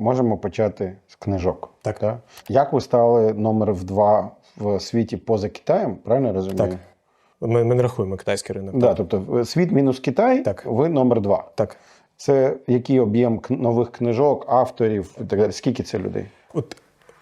можемо почати з книжок. Так. так. Як ви стали номер в два в світі поза Китаєм? Правильно я розумію? Так. Ми, ми не рахуємо китайський ринок. Да, тобто світ мінус Китай, Так. ви номер два. Так. Це який об'єм нових книжок, авторів і так далі? Скільки це людей? От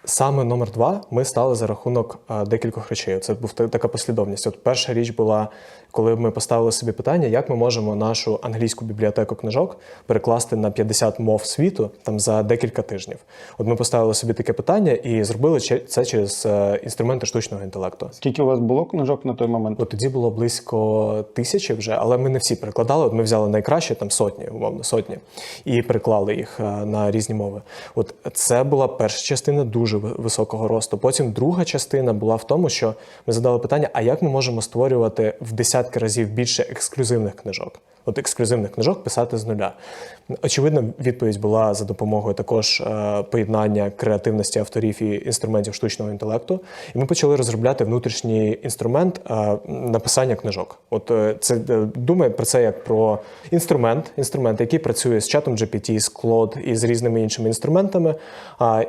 саме номер два ми стали за рахунок декількох речей. Це був така послідовність. От перша річ була, коли ми поставили собі питання, як ми можемо нашу англійську бібліотеку книжок перекласти на 50 мов світу там за декілька тижнів. От ми поставили собі таке питання і зробили це через е, інструменти штучного інтелекту. Скільки у вас було книжок на той момент? От тоді було близько тисячі вже, але ми не всі перекладали. От ми взяли найкраще, там сотні, умовно, сотні, і переклали їх е, на різні мови. От це була перша частина дуже ви- високого росту. Потім друга частина була в тому, що ми задали питання: а як ми можемо створювати в десятки разів більше ексклюзивних книжок? От ексклюзивних книжок писати з нуля. Очевидно, відповідь була за допомогою також е, поєднання креативності авторів і інструментів штучного інтелекту. І ми почали розробляти внутрішній інструмент е, написання книжок. От е, це думай про це як про інструмент, інструмент, який працює з чатом GPT, з Claude і з різними іншими інструментами,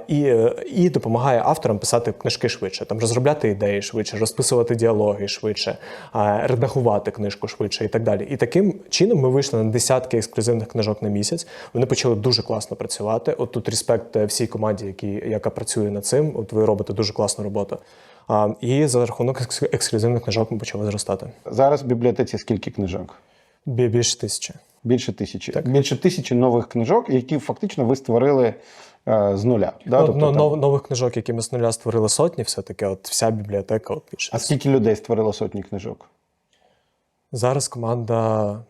і, і допомагає авторам писати книжки швидше, там розробляти ідеї швидше, розписувати діалоги швидше, редагувати книжку швидше і так далі. І таким чином ми вийшли на десятки ексклюзивних книжок на місяць. Вони почали дуже класно працювати. От тут респект е, всій команді, які, яка працює над цим. От ви робите дуже класну роботу. А, і за рахунок ексклюзивних книжок ми почали зростати. Зараз в бібліотеці скільки книжок? Більше тисячі. Більше тисячі. Так. Більше тисячі нових книжок, які фактично ви створили е, з нуля. Да? Ну, Тобто ну, там- нов- нових книжок, які ми з нуля створили сотні, все-таки, от вся бібліотека. От більше. А скільки людей створило сотні книжок? Зараз команда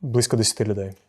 близько 10 людей.